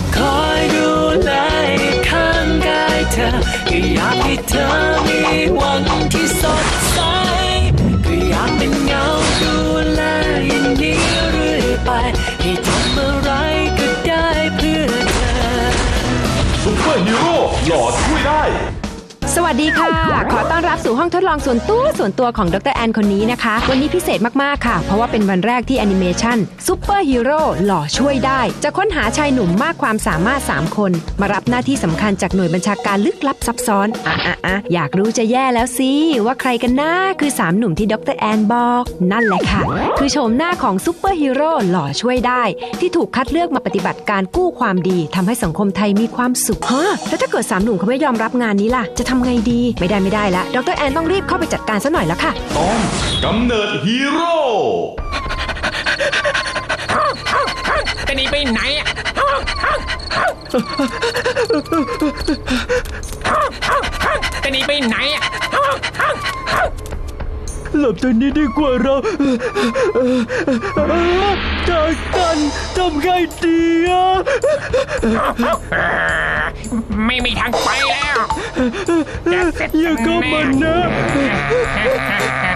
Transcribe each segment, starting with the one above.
จะคอยดูแลข้างกายเธอก็อยากให้เธอมีวัน วัสดีค่ะ ขอต้อนรับสู่ห้องทดลองส่วนตัวส่วนตัวของดรแอนคนนี้นะคะ วันนี้พิเศษมาก ๆ ค่ะ เพราะว่าเป็นวันแรกที่แอนิเมชันซูเปอร์ฮีโร่หล่อช่วยได้ จะค้นหาชายหนุ่มมากความสามารถ 3 คน มารับหน้าที่สำคัญจากหน่วยบัญชาการลึกลับซับซ้อน อะอะอะอยากรู้จะแย่แล้วสิ ว่าใครกันนะคือ 3 หนุ่มที่ดรแอนบอก นั่นแหละค่ะ คือโฉมหน้าของซูเปอร์ฮีโร่หล่อช่วยได้ ที่ถูกคัดเลือกมาปฏิบัติการกู้ความดีทำให้สังคมไทยมีความสุขฮะแล้วถ้าเกิดสามหนุ่มเขาไม่ยอมรับงานนี้ล่ะจะทำไงดี ไม่ได้ไม่ได้ละ ดรแอนต้องรีบเข้าไปจัดการซะหน่อยแล้วค่ะ ตอนกำเนิดฮีโร่จะหนีไปไหนอะจะหนีไปไหนอะ หลบตอนนี้ดีกว่าเราจากกันทำไงดีอะไม่มีทางไปแล้วอย่าเข้ามานะ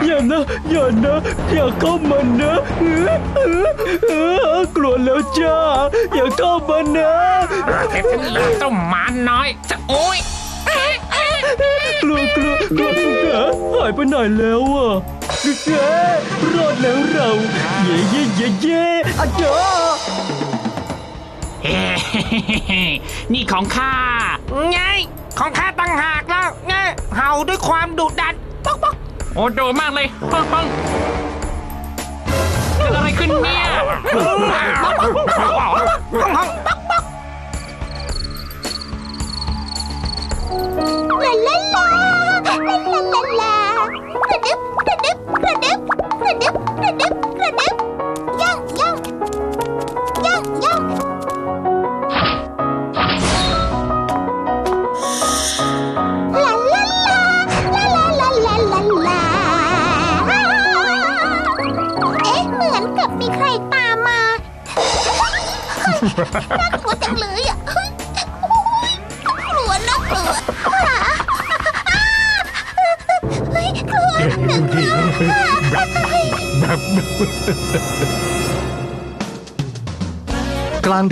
อย่านะ อย่านะ อย่าเข้ามานะกลัวแล้วจ้า อย่าเข้ามานะเสร็จฉันแล้วต้มหมาน้อยจะโอ้ย กลัวกลัวกลัวแกหายไปไหนแล้วอะแกรอดแล้วเรา เย่เย่เย่เย่อาจารย์นี่ของข้าไงของข้าตั้งหากแล้วไงเห่าด้วยความดุดันป๊อกป๊อกโอ้โดมากเลยปังปังเกิดอะไรขึ้นเนี่ย 啦啦啦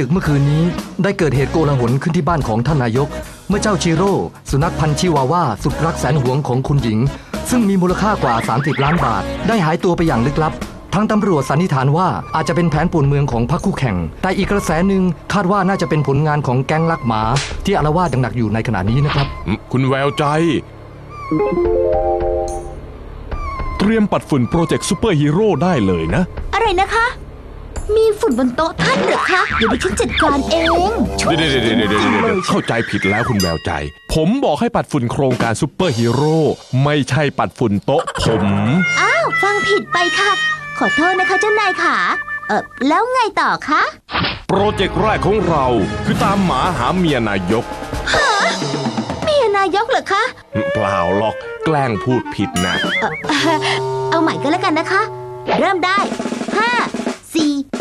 ดึกเมื่อคืนนี้ ได้เกิดเหตุโกลาหลขึ้นที่บ้านของท่านนายก เมื่อเจ้าชิโร่สุนัขพันธุ์ชิวาว่าสุดรักแสนหวงของคุณหญิง ซึ่งมีมูลค่ากว่า 30 ล้านบาท ได้หายตัวไปอย่างลึกลับทั้งตำรวจสันนิษฐานว่าอาจจะเป็นแผนป่วนเมืองของพรรคคู่แข่ง แต่อีกกระแสหนึ่งคาดว่าน่าจะเป็นผลงานของแก๊งลักหมา ที่อาละวาดหนักๆอยู่ในขณะนี้นะครับ คุณแววใจ เตรียมปัดฝุ่นโปรเจกต์ซูเปอร์ฮีโร่ได้เลยนะ อะไรนะคะ มีฝุ่นบนโต๊ะท่านเหรอคะเดี๋ยวดิฉันจัดการเองช่วยเดี๋ยวเดี๋ยวเดี๋ยวเดี๋ยวเดี๋ยวเดี๋ยวเข้าใจผิดแล้วคุณแววใจ ผมบอกให้ปัดฝุ่นโครงการซูเปอร์ฮีโร่ไม่ใช่ปัดฝุ่นโต๊ะผม อ้าวฟังผิดไปค่ะ ขอโทษนะคะเจ้านายค่ะเออแล้วไงต่อคะ โปรเจกต์แรกของเราคือตามหมาหาเมียนายกเมียนายกเหรอคะ เปล่าหรอกแกล้งพูดผิดนะ เอ่อเอ่อเอาใหม่ก็แล้วกันนะคะ เริ่มได้5 4 3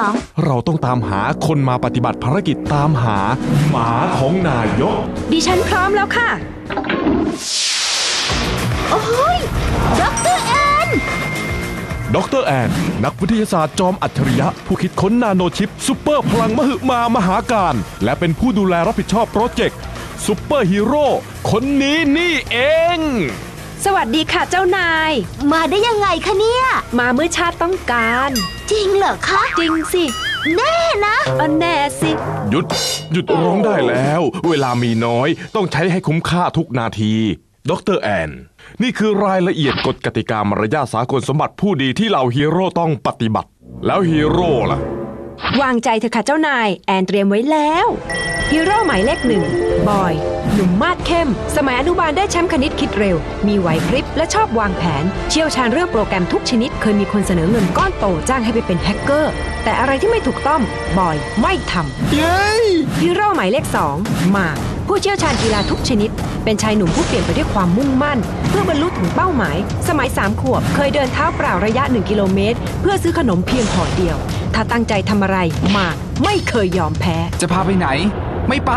2 เราต้องตามหาคนมาปฏิบัติภารกิจตามหา หมาของนายก ดิฉันพร้อมแล้วค่ะ โอ้ยด็อกเตอร์แอนดรแอน นักวิทยาศาสตร์จอมอัจฉริยะ ผู้คิดค้นนาโนชิปซูเปอร์พลังมหึมามหาการ และเป็นผู้ดูแลรับผิดชอบโปรเจกต์ซูเปอร์ฮีโร่คนนี้นี่เอง สวัสดีค่ะเจ้านาย มาได้ยังไงคะเนี่ย มาเมื่อชาติต้องการ จริงเหรอคะ จริงสิแน่นะเออแน่สิ หยุด หยุดร้องได้แล้ว เวลามีน้อยต้องใช้ให้คุ้มค่าทุกนาทีดรแอน นี่คือรายละเอียดกฎกติกามารยาทสากลสมบัติผู้ดีที่เหล่าฮีโร่ต้องปฏิบัติ แล้วฮีโร่ล่ะ วางใจเถอะค่ะเจ้านาย แอนเตรียมไว้แล้วฮีโร่หมายเลขหนึ่งบอย หนุ่มมาดเข้ม สมัยอนุบาลได้แชมป์คณิตคิดเร็ว มีไหวพริบและชอบวางแผน เชี่ยวชาญเรื่องโปรแกรมทุกชนิด เคยมีคนเสนอเงินก้อนโตจ้างให้ไปเป็นแฮกเกอร์ แต่อะไรที่ไม่ถูกต้องบอยไม่ทำเย้ฮีโร่หมายเลข2มาร์คผู้เชี่ยวชาญกีฬาทุกชนิด เป็นชายหนุ่มผู้เปลี่ยนไปด้วยความมุ่งมั่น เพื่อบรรลุถึงเป้าหมาย สมัย3ขวบ เคยเดินเท้าเปล่าระยะ 1 กิโลเมตร เพื่อซื้อขนมเพียงห่อเดียว ถ้าตั้งใจทำอะไรหมากไม่เคยยอมแพ้ จะพาไปไหน ไม่ไป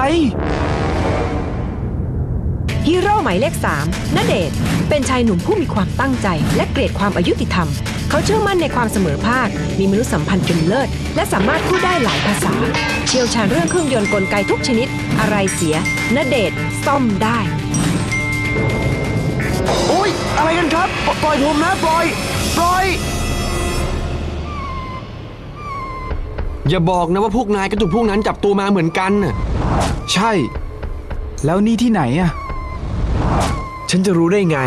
ฮีโร่หมายเลข3ณเดชน์เป็นชายหนุ่มผู้มีความตั้งใจ และเกลียดความอายุติธรรม เขาเชื่อมั่นในความเสมอภาค มีมนุษยสัมพันธ์เป็นเลิศ และสามารถพูดได้หลายภาษา เชี่ยวชาญเรื่องเครื่องยนต์กลไกทุกชนิด อะไรเสียณเดชน์ซ่อมได้ โอ๊ย อะไรกันครับ ปล่อยผมนะ ปล่อย ปล่อย อย่าบอกนะว่าพวกนายก็ถูกพวกนั้นจับตัวมาเหมือนกันน่ะใช่ แล้วนี่ที่ไหนอะฉันจะรู้ได้ไง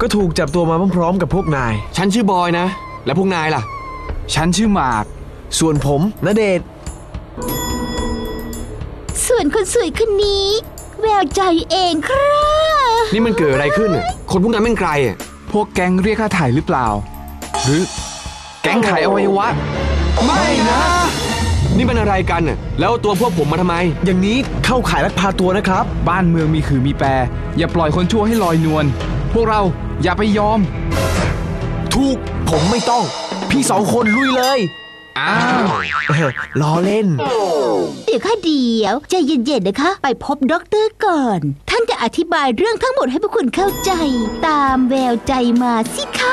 ก็ถูกจับตัวมาพร้อมๆกับพวกนาย ฉันชื่อบอยนะ และพวกนายล่ะ ฉันชื่อหมาก ส่วนผมณเดชน์ส่วนคนสวยคนนี้ แววใจเองครับนี่มันเกิดอะไรขึ้นน่ะคนพวกนั้นเป็นใครอะพวกแก๊งเรียกค่าถ่ายหรือเปล่า หรือ แก๊งขายอวัยวะ ไม่นะ นี่มันอะไรกันน่ะแล้วตัวพวกผมมาทำไม อย่างนี้เข้าขายลักพาตัวนะครับ บ้านเมืองมีคือมีแปร อย่าปล่อยคนชั่วให้ลอยนวลพวกเราอย่าไปยอม ถูกผมไม่ต้อง พี่สองคนลุยเลย อ้าวล้อเล่น เดี๋ยวค่ะเดี๋ยวใจเย็นๆนะคะ ไปพบด็อกเตอร์ก่อน ท่านจะอธิบายเรื่องทั้งหมดให้พวกคุณเข้าใจ ตามแววใจมาสิคะ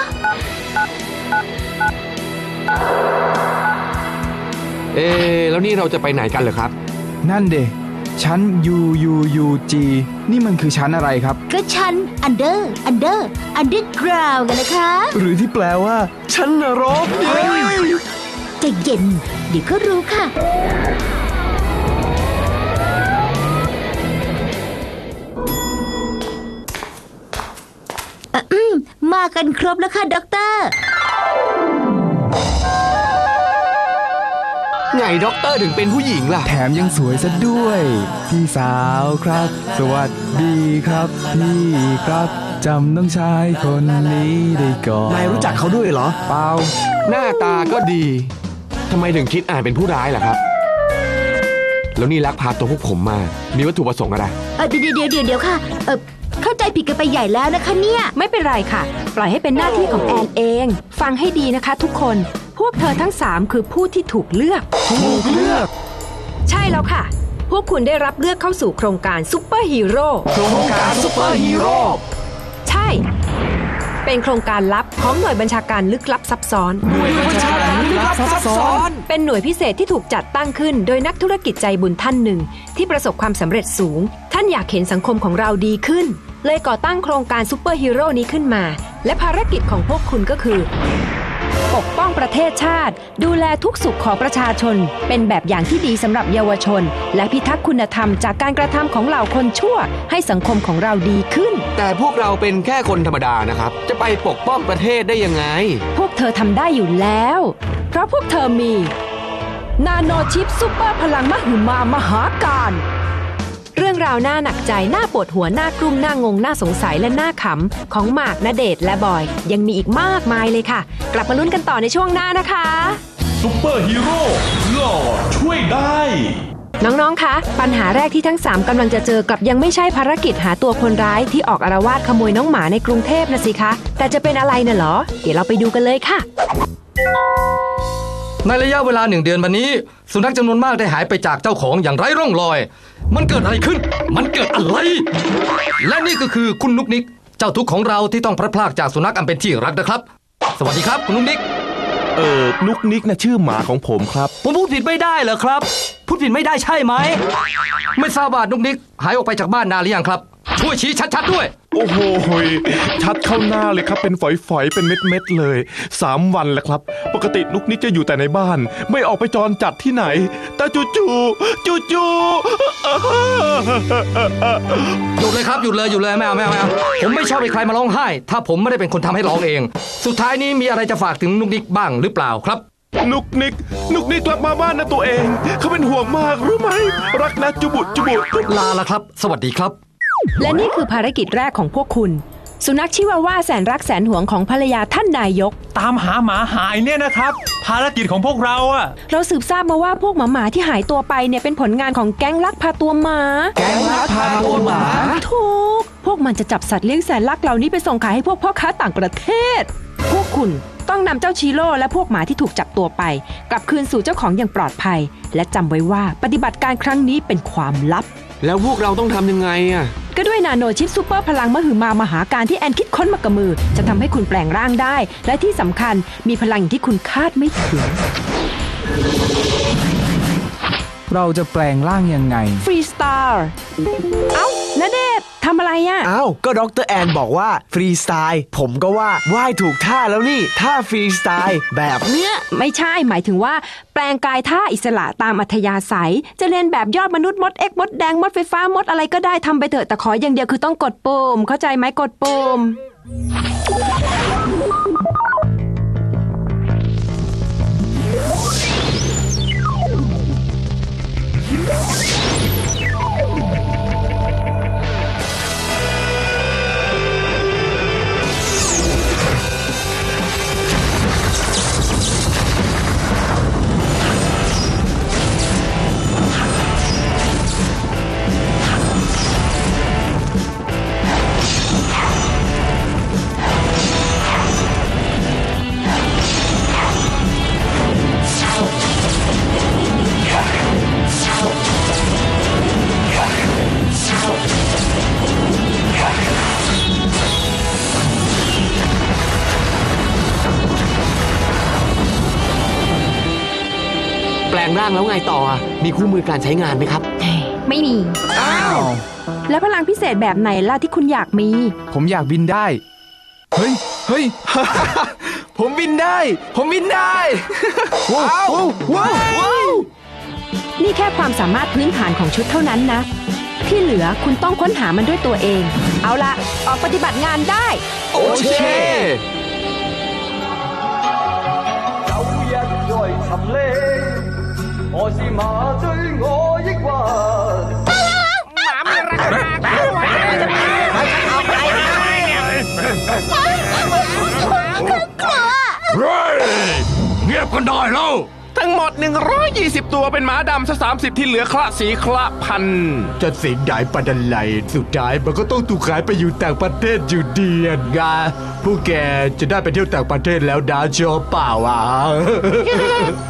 เอ๊ะแล้วนี่เราจะไปไหนกันเหรอครับ นั่นเดชั้น U U U G นี่มันคือชั้นอะไรครับ ก็ชั้น under under underground กันนะคะ หรือที่แปลว่าฉันนรกเย้ใจเย็น เดี๋ยวก็รู้ค่ะอะอืมมากันครบแล้วค่ะด็อกเตอร์ ไงด็อกเตอร์ถึงเป็นผู้หญิงล่ะ แถมยังสวยซะด้วย พี่สาวครับ สวัสดีครับ พี่ครับจำน้องชายคนนี้ได้ก่อนนายรู้จักเขาด้วยเหรอ เปล่า หน้าตาก็ดี ทำไมถึงคิดอ่านเป็นผู้ร้ายล่ะครับ แล้วนี่ลักพาตัวพวกผมมา มีวัตถุประสงค์อะไร เออเดี๋ยวเดี๋ยวเดี๋ยวเดี๋ยวค่ะ เออเข้าใจผิดกันไปใหญ่แล้วนะคะเนี่ย ไม่เป็นไรค่ะ ปล่อยให้เป็นหน้าที่ของแอนเอง ฟังให้ดีนะคะทุกคน พวกเธอทั้ง3คือผู้ที่ถูกเลือก ถูกเลือก ใช่แล้วค่ะ พวกคุณได้รับเลือกเข้าสู่โครงการซูเปอร์ฮีโร่ โครงการซุปเปอร์ฮีโร่ ใช่ เป็นโครงการลับของหน่วยบัญชาการลึกลับซับซ้อน หน่วยบัญชาการลึกลับซับซ้อน เป็นหน่วยพิเศษที่ถูกจัดตั้งขึ้น โดยนักธุรกิจใจบุญท่านหนึ่ง ที่ประสบความสำเร็จสูง ท่านอยากเห็นสังคมของเราดีขึ้น เลยก่อตั้งโครงการซูเปอร์ฮีโร่นี้ขึ้นมา และภารกิจของพวกคุณก็คือ ปกป้องประเทศชาติ ดูแลทุกสุขของประชาชน เป็นแบบอย่างที่ดีสำหรับเยาวชน และพิทักษ์คุณธรรมจากการกระทำของเหล่าคนชั่ว ให้สังคมของเราดีขึ้น แต่พวกเราเป็นแค่คนธรรมดานะครับ จะไปปกป้องประเทศได้ยังไง พวกเธอทำได้อยู่แล้ว เพราะพวกเธอมี นาโนชิปซูเปอร์พลังมหึมามหาการเรื่องราวน่าหนักใจน่าปวดหัวน่ากลุ้มน่างงน่าสงสัยและน่าขำ ของหมากณเดชน์และบอย ยังมีอีกมากมายเลยค่ะ กลับมาลุ้นกันต่อในช่วงหน้านะคะซุปเปอร์ฮีโร่หล่อช่วยได้น้อง ๆ คะ ปัญหาแรกที่ทั้ง 3กำลังจะเจอกลับยังไม่ใช่ภารกิจหาตัวคนร้ายที่ออกอารวาสขโมยน้องหมาในกรุงเทพนะสิคะ แต่จะเป็นอะไรน่ะเหรอ เดี๋ยวเราไปดูกันเลยค่ะ ในระยะเวลาหนึ่งเดือนมานี้ สุนัขจำนวนมากได้หายไปจากเจ้าของอย่างไร้ร่องรอย มันเกิดอะไรขึ้น มันเกิดอะไร และนี่ก็คือคุณนุกนิก เจ้าทุกข์ของเราที่ต้องพลัดพรากจากสุนัขอันเป็นที่รักนะครับ สวัสดีครับคุณนุกนิก เออนุกนิกนะชื่อหมาของผมครับ ผมพูดผิดไม่ได้เหรอครับ พูดผิดไม่ได้ใช่ไหม ไม่ทราบว่านุกนิก หายออกไปจากบ้านนานหรือยังครับ ช่วยชี้ชัดๆด้วย โอ้โหยชัดเข้าหน้าเลยครับเป็นฝอยๆเป็นเม็ดๆเลยสามวันแล้วครับ ปกตินุกนิกจะอยู่แต่ในบ้าน ไม่ออกไปจรจัดที่ไหน แต่จู่ๆจู่ๆหยุดเลยครับหยุดเลยหยุดเลยไม่เอาไม่เอาไม่เอาผมไม่ชอบให้ใครมาร้องไห้ ถ้าผมไม่ได้เป็นคนทำให้ร้องเอง สุดท้ายนี้มีอะไรจะฝากถึงนุกนิกบ้างหรือเปล่าครับนุกนิก นุกนิกกลับมาบ้านนะตัวเอง เขาเป็นห่วงมากรู้ไหม รักนะจุบุจุบุจุบลาละครับ สวัสดีครับ และนี่คือภารกิจแรกของพวกคุณ สุนัขชิวาว่าแสนรักแสนหวงของภรรยาท่านนายก ตามหาหมาหายเนี่ยนะครับ ภารกิจของพวกเราอะเราสืบทราบมาว่าพวกหมาหมาที่หายตัวไปเนี่ยเป็นผลงานของแก๊งลักพาตัวหมา แก๊งลักพาตัวหมาถูกพวกมันจะจับสัตว์เลี้ยงแสนรักเหล่านี้ไปส่งขายให้พวกพ่อค้าต่างประเทศ พวกคุณต้องนำเจ้าชิโร่และพวกหมาที่ถูกจับตัวไป กลับคืนสู่เจ้าของอย่างปลอดภัย และจำไว้ว่าปฏิบัติการครั้งนี้เป็นความลับ แล้วพวกเราต้องทำยังไงอะ ก็ด้วยนาโนชิปซูเปอร์พลังมหึมามหาการที่แอนคิดค้นมากับมือ จะทำให้คุณแปลงร่างได้ และที่สำคัญมีพลังอย่างที่คุณคาดไม่ถึง เราจะแปลงร่างยังไง ฟรีสตาร์เอ้านาเดชน์ ทำอะไรอะอ้าวก็ดรแอนบอกว่าฟรีสไตล์ผมก็ว่าว่ายถูกท่าแล้วนี่ท่าฟรีสไตล์แบบเนี้ยไม่ใช่หมายถึงว่า แปลงกายท่าอิสระตามอัธยาศัย จะเรียนแบบยอดมนุษย์มดเอ็กมดแดงมดไฟฟ้ามดอะไรก็ได้ทำไปเถอะแต่ขออย่างเดียวคือต้องกดปุ่มเข้าใจไหมกดปุ่มางแล้วไงต่ออะมีคู่มือการใช้งานไหมครับ ไม่มี อ้าว แล้วพลังพิเศษแบบไหนล่ะที่คุณอยากมี ผมอยากบินได้ เฮ้ย เฮ้ย ผมบินได้ ผมบินได้ว้าวว้าวว้าวนี่แค่ความสามารถพื้นฐานของชุดเท่านั้นนะ ที่เหลือคุณต้องค้นหามันด้วยตัวเอง เอาละออกปฏิบัติงานได้ โอเค หมามีราคาด้วยเอาไปเงียบกันได้แล้ว ทั้งหมด120 ตัวเป็นหมาดำซะ30ที่เหลือคละสีคละพันธุ์จะเสียงใหญ่ปันอะไรสุดท้ายมันก็ต้องถูกขายไปอยู่ต่างประเทศอยู่ดีอะงาพวกแกจะได้ไปเที่ยวต่างประเทศแล้วดาชอบเปล่าอะ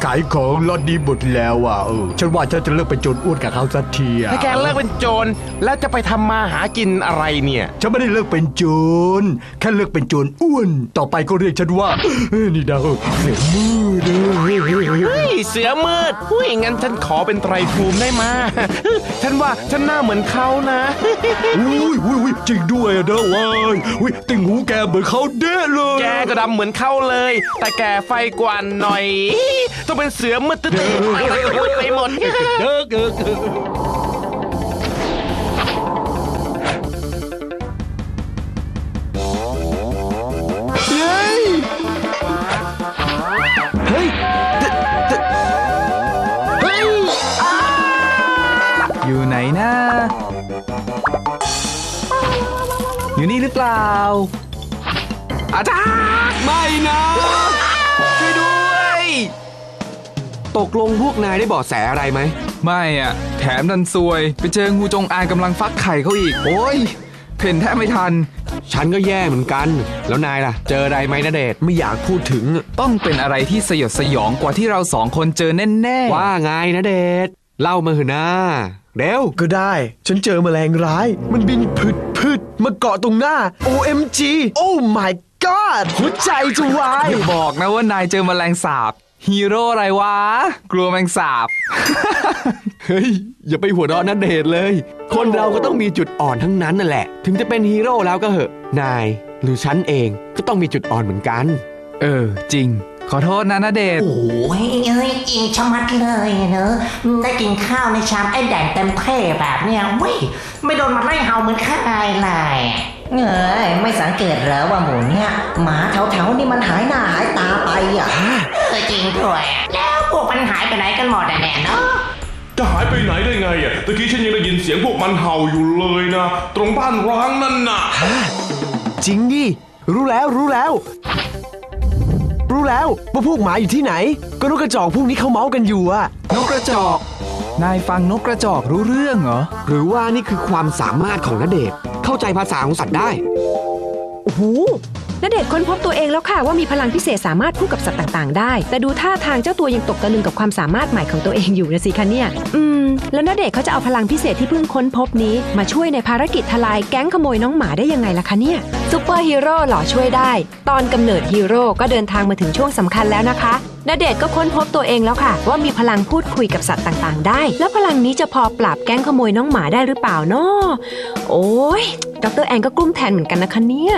ขายของล็อตนี้หมดแล้วอะเออฉันว่าฉันจะเลิกเป็นโจรอ้วนกับเขาสักทีอะถ้าแกเลิกเป็นโจรแล้วจะไปทำมาหากินอะไรเนี่ย ฉันไม่ได้เลิกเป็นโจรแค่เลิกเป็นโจรอ้วน ต่อไปก็เรียกฉันว่าเอ้ยนี่ดาวเสียงมืดเอ้ยเฮ้ยเสือมืดหุ้ยงั้นฉันขอเป็นไตรภูมิได้มาฉันว่าฉันหน้าเหมือนเขานะอุ้ยอุ้ยอุ้ยจริงด้วยอะนะเว้ยอุ้ยติ่งหูแกเหมือนเขาเด้เลย แกก็ดำเหมือนเขาเลย แต่แกไฟกว่าหน่อย ต้องเป็นเสือมืดตื้อๆไปหมดเด้อเด้อเด้อ นนะ อยู่นี่หรือเปล่า อาจารย์ไม่นะช่วยด้วย ตกลงพวกนายได้เบาะแสอะไรไหม ไม่อะ แถมดันซวย ไปเจองูจงอางกำลังฟักไข่เขาอีก โอ้ยเพ่นแทบไม่ทัน ฉันก็แย่เหมือนกัน แล้วนายล่ะ เจออะไรไหมนะเดชน์ไม่อยากพูดถึงอะต้องเป็นอะไรที่สยดสยองกว่าที่เราสองคนเจอแน่ๆ ว่าไงนะเดชน์ เล่ามาเถอะนะเร็วก็ได้ ฉันเจอแมลงร้าย มันบินพืดพืดมาเกาะตรงหน้า OMG โอ้ my god หัวใจจะวายอย่าบอกนะว่านายเจอแมลงสาบฮีโร่อะไรวะ กลัวแมงสาบ เฮ้ย อย่าไปหัวเราะนะเดชน์เลย คนเราก็ต้องมีจุดอ่อนทั้งนั้นนั่นแหละ ถึงจะเป็นฮีโร่แล้วก็เหอะ นายหรือฉันเองก็ต้องมีจุดอ่อนเหมือนกัน เออ จริง ขอโทษนะนาเดชน์โอ้ยเอ้ยจริงชะมัดเลยเนอะได้กินข้าวในชามไอ้แดงเต็มเท่แบบเนี้ยเว้ยไม่โดนมันไล่เห่าเหมือนข้าเลยเอ้ยไม่สังเกตเหรอว่าหมูเนี่ยหมาแถวๆนี่มันหายหน้าหายตาไปอะเออจริงด้วยแล้วพวกมันหายไปไหนกันหมดอะเนี่ยเนาะจะหายไปไหนได้ไงอะตะกี้ฉันยังได้ยินเสียงพวกมันเห่าอยู่เลยนะ ตรงบ้านร้างนั่นน่ะ จริงดิ รู้แล้วรู้แล้ว รู้แล้วว่าพวกหมาอยู่ที่ไหน ก็นกกระจอกพวกนี้เขาเมาส์กันอยู่อะนกกระจอก นายฟังนกกระจอกรู้เรื่องเหรอ หรือว่านี่คือความสามารถของนเดชน์เข้าใจภาษาของสัตว์ได้ โอ้โห ณเดชค้นพบตัวเองแล้วค่ะว่ามีพลังพิเศษสามารถพูดกับสัตว์ต่างๆ ได้ แต่ดูท่าทางเจ้าตัวยังตกตะลึงกับความสามารถใหม่ของตัวเองอยู่นะสิคะเนี่ย อืม แล้วณเดชเขาจะเอาพลังพิเศษที่เพิ่งค้นพบนี้ มาช่วยในภารกิจทลายแก๊งขโมยน้องหมาได้ยังไงล่ะคะเนี่ยซูเปอร์ฮีโร่หล่อช่วยได้ ตอนกำเนิดฮีโร่ก็เดินทางมาถึงช่วงสำคัญแล้วนะคะณเดชก็ค้นพบตัวเองแล้วค่ะ ว่ามีพลังพูดคุยกับสัตว์ต่างๆ ได้ แล้วพลังนี้จะพอปราบแก๊งขโมยน้องหมาได้หรือเปล่านาะโอ้ยดรแอนก็กลุ้มแทนเหมือนกันนะคะเนี่ย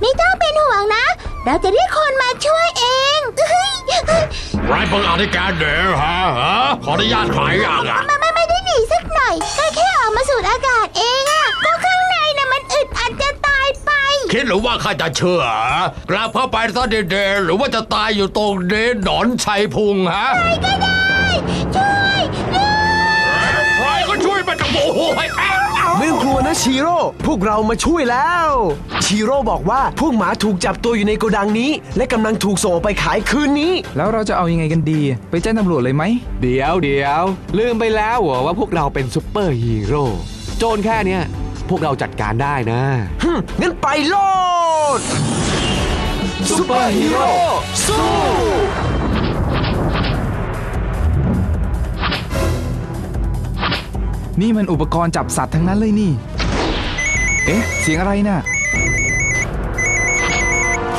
ไม่ต้องเป็นห่วงนะ เราจะเรียกคนมาช่วยเองเฮ้ยเฮ้ยไรเพิ่งเอาที่แกเดือฮะฮะขออนุญาตขายอย่างอะมันไม่ไม่ได้หนีสักหน่อย ก็แค่ออกมาสูดอากาศเองอะก็ข้างในน่ะมันอึดอัดจะตายไป คิดหรือว่าข้าจะเชื่อกลับเข้าไปซะเดๆหรือว่าจะตายอยู่ตรงนี้หนอนชัยพุงฮะก็ได้ช่วยด้วยใคร ก็ช่วยมันจะโอ้โหให้แอ๊ะไม่ต้องกลัวนะชีโร่พวกเรามาช่วยแล้วชีโร่บอกว่าพวกหมาถูกจับตัวอยู่ในโกดังนี้ และกำลังถูกส่งออกไปขายคืนนี้ แล้วเราจะเอายังไงกันดี ไปแจ้งตำรวจเลยไหม เดี๋ยวเดี๋ยวลืมไปแล้วเหรอว่าพวกเราเป็นซุปเปอร์ฮีโร่โจรแค่เนี้ยพวกเราจัดการได้นะฮึงั้นไปโลดซุปเปอร์ฮีโร่สู้ นี่มันอุปกรณ์จับสัตว์ทั้งนั้นเลยนี่ เอ๊ะ เสียงอะไรน่ะ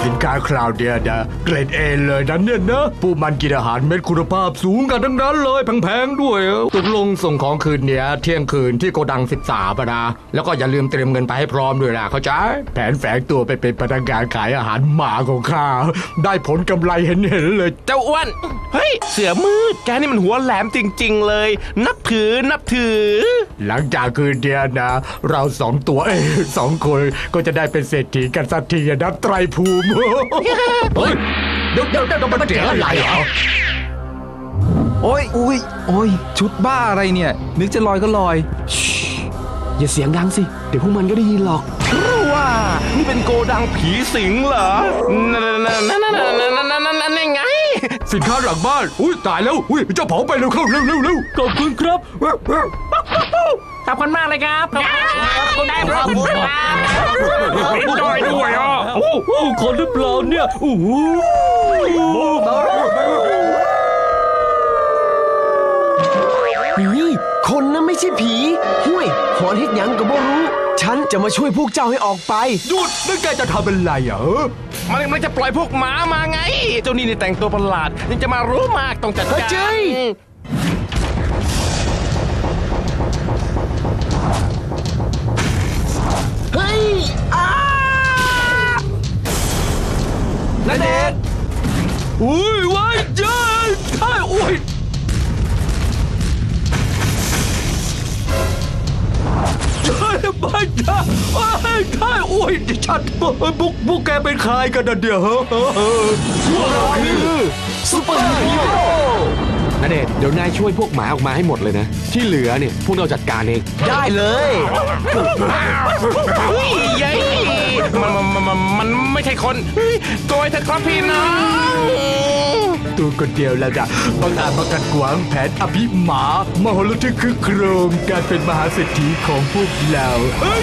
สินค้าคราวเดียดะเกรดเอเลยนะเนี่ยนะผู้มันกินอาหารเม็ดคุณภาพสูงกันทั้งนั้นเลยแพงๆด้วยตกลงส่งของคืนเนี้ยเที่ยงคืนที่โกดัง 13ปะนะแล้วก็อย่าลืมเตรียมเงินไปให้พร้อมด้วยนะเข้าใจแผนแฝงตัวไปเป็นพนักงานขายอาหารหมาของข้าได้ผลกำไรเห็นๆเลย เจ้าอ้วนเฮ้ยเสือมืดแกนี่มันหัวแหลมจริง ๆ เลย นับถือนับถือ หลังจากคืนเดียนะ เราสองตัวเอ้ยสองคนก็จะได้เป็นเศรษฐีกันสักทีนะไตรภูมิเฮ้ยเดี๋ยวเดี๋ยวเดี๋ยวมันเสียงอะไรเหรอโอ้ยอุ้ยโอ้ยชุดบ้าอะไรเนี่ย นึกจะลอยก็ลอยอย่าเสียงดังสิ เดี๋ยวพวกมันก็ได้ยินหรอกว่านี่เป็นโกดังผีสิงเหรอนั่นนั่นนั่นนั่นนั่นนั่นนั่นนั่นไง สินค้าหลังบ้าน อุ้ยตายแล้ว อุ้ยเจ้าเผาไปเร็วเข้าเร็วเร็วเร็วขอบคุณครับขอบคุณมากเลยครับขอบ คุณได้ขอบคุณครับด้วยด้วยอะโอ้โหคนหรือเปล่าเนี่ยโอ้โหผีคนนะไม่ใช่ผีห้วยหอนเฮ็ดหยังก็บ่รู้ ฉันจะมาช่วยพวกเจ้าให้ออกไป หยุดนั่นแกจะทำอะไรอะเออมันมันจะปล่อยพวกหมามาไง เจ้านี่นี่แต่งตัวประหลาดยังจะมารู้มากต้องจัดเฮ้ยการเจ้ย นาเดชน์อุ้ยว้ายเจ้ยอุ้ยใช่บ้าจ้าว้ายใช่อุ้ยดิฉันเฮ้ยพวกพวกแกเป็นใครกันนะเดี๋ยวเฮ้อเฮ้อเฮ้อพวกเราคือซุปเปอร์ฮีโร่นเดชเดี๋ยวนายช่วยพวกหมาออกมาให้หมดเลยนะ ที่เหลือเนี่ยพวกเราจัดการเอง ได้เลยเฮ้ยยัย มันมันมันมันไม่ใช่คนเฮ้ยโกยเถอะครับพี่น้องตัวคนเดียวแล้วจ้ะบังอาจมากัดขวางแผนอภิหมามโหฬารคือโครงการเป็นมหาเศรษฐีของพวกเราเฮ้ย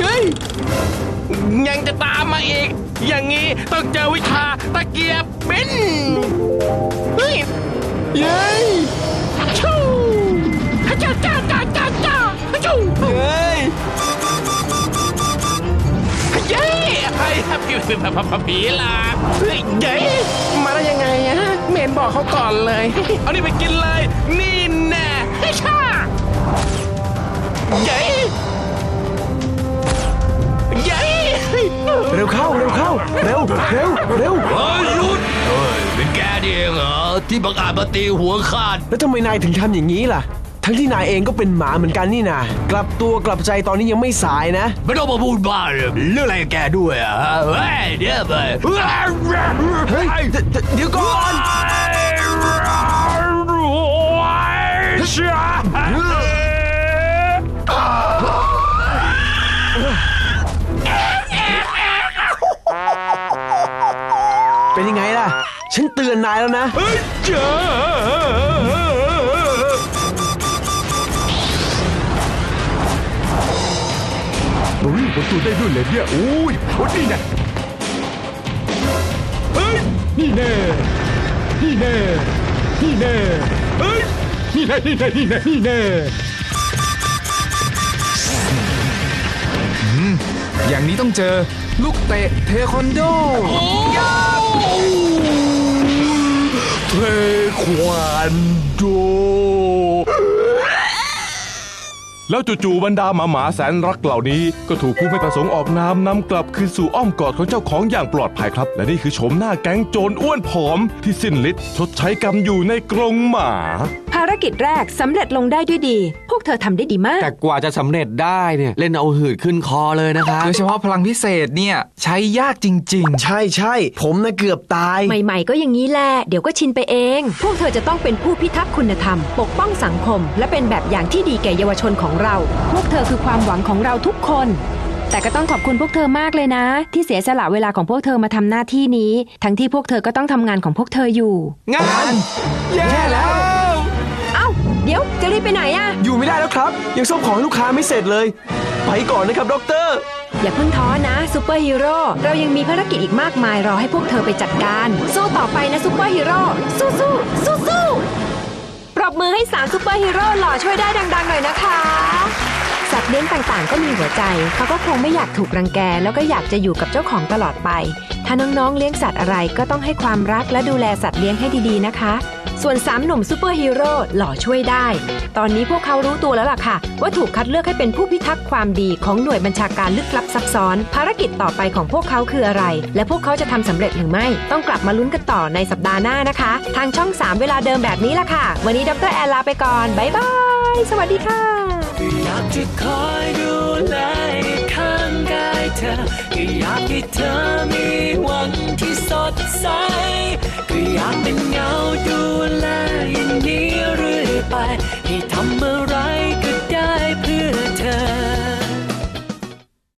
เฮ้ยยังจะตามมาอีก อย่างงี้ต้องเจอวิชาตะเกียบบินเฮ้ยเย้ เฮ้ยเย้ยไอ้ฮับผิวผีลาเฮ้ยเย้ยมาได้ยังไงอะเมนบอกเขาก่อนเลย เอานี่ไปกินเลย นี่แน่ฮัชชาเย้ยเย้เร็วเข้าเร็วเข้า เร็วเร็วเร็วเฮ้ยหยุดเฮ้ยเป็นแกนี่เองเหรอที่บังอาจมาตีหัวข้าแล้วทำไมนายถึงทำอย่างนี้ล่ะ ทั้งที่นายเองก็เป็นหมาเหมือนกันนี่นะกลับตัวกลับใจตอนนี้ยังไม่สายนะ ไม่ต้องมาพูดบ้าเลยเรื่องอะไรกับแกด้วยอะฮะเฮ้ยเดี๋ยวไปเฮ้ยเดเดเดี๋ยวก่อนเป็นยังไงล่ะ ฉันเตือนนายแล้วนะเจ้า โอ้ยบนตัวได้ด้วยเลยเนี่ยโอ้ยโอ้ยนี่ไงเฮ้ยนี่แน่นี่แน่นี่แน่เฮ้ยนี่แน่นี่แน่นี่แน่นี่แน่อย่างนี้ต้องเจอลูกเตะเทควันโดเทควันโด แล้วจู่ๆบรรดาหมาหมาแสนรักเหล่านี้ก็ถูกผู้ไม่ประสงค์ออกนามนำกลับคืนสู่อ้อมกอดของเจ้าของอย่างปลอดภัยครับ และนี่คือโฉมหน้าแก๊งโจรอ้วนผอมที่สิ้นฤทธิ์ชดใช้กรรมอยู่ในกรงหมาภารกิจแรกสำเร็จลงได้ด้วยดี พวกเธอทำได้ดีมาก แต่กว่าจะสำเร็จได้เนี่ยเล่นเอาหืดขึ้นคอเลยนะครับโดยเฉพาะพลังพิเศษเนี่ยใช้ยากจริง ๆ ใช่ใช่ผมน่ะเกือบตาย ใหม่ ๆ ก็อย่างนี้แหละเดี๋ยวก็ชินไปเอง พวกเธอจะต้องเป็นผู้พิทักษ์คุณธรรม ปกป้องสังคม และเป็นแบบอย่างที่ดีแก่เยาวชนของเรา พวกเธอคือความหวังของเราทุกคน แต่ก็ต้องขอบคุณพวกเธอมากเลยนะ ที่เสียสละเวลาของพวกเธอมาทำหน้าที่นี้ ทั้งที่พวกเธอก็ต้องทำงานของพวกเธออยู่ งาน แย่แล้วเอ้าเดี๋ยวจะรีบไปไหนอะอยู่ไม่ได้แล้วครับ ยังส่งของให้ลูกค้าไม่เสร็จเลย ไปก่อนนะครับด็อกเตอร์ อย่าเพิ่งท้อนะซูเปอร์ฮีโร่เรายังมีภารกิจอีกมากมายรอให้พวกเธอไปจัดการ สู้ต่อไปนะซูเปอร์ฮีโร่สู้สู้สู้สู้ปรบมือให้สามซูเปอร์ฮีโร่หล่อช่วยได้ดังๆหน่อยนะคะ สัตว์เลี้ยงต่างๆ ก็มีหัวใจ เขาก็คงไม่อยากถูกรังแก แล้วก็อยากจะอยู่กับเจ้าของตลอดไป ถ้าน้องๆเลี้ยงสัตว์อะไรก็ต้องให้ความรักและดูแลสัตว์เลี้ยงให้ดีๆนะคะ ส่วนสามหนุ่มซูเปอร์ฮีโร่หล่อช่วยได้ ตอนนี้พวกเขารู้ตัวแล้วล่ะค่ะ ว่าถูกคัดเลือกให้เป็นผู้พิทักษ์ความดีของหน่วยบัญชาการลึกลับซับซ้อน ภารกิจต่อไปของพวกเขาคืออะไร และพวกเขาจะทำสำเร็จหรือไม่ ต้องกลับมาลุ้นกันต่อในสัปดาห์หน้านะคะ ทางช่อง 3 เวลาเดิมแบบนี้ล่ะค่ะ วันนี้ดรแอนลาไปก่อนบ๊ายบายสวัสดีค่ะ เธอก็อยากให้เธอมีวันที่สดใส ก็อยากเป็นเงาดูแลอย่างนี้เรื่อยไป ให้ทำอะไรก็ได้เพื่อเธอ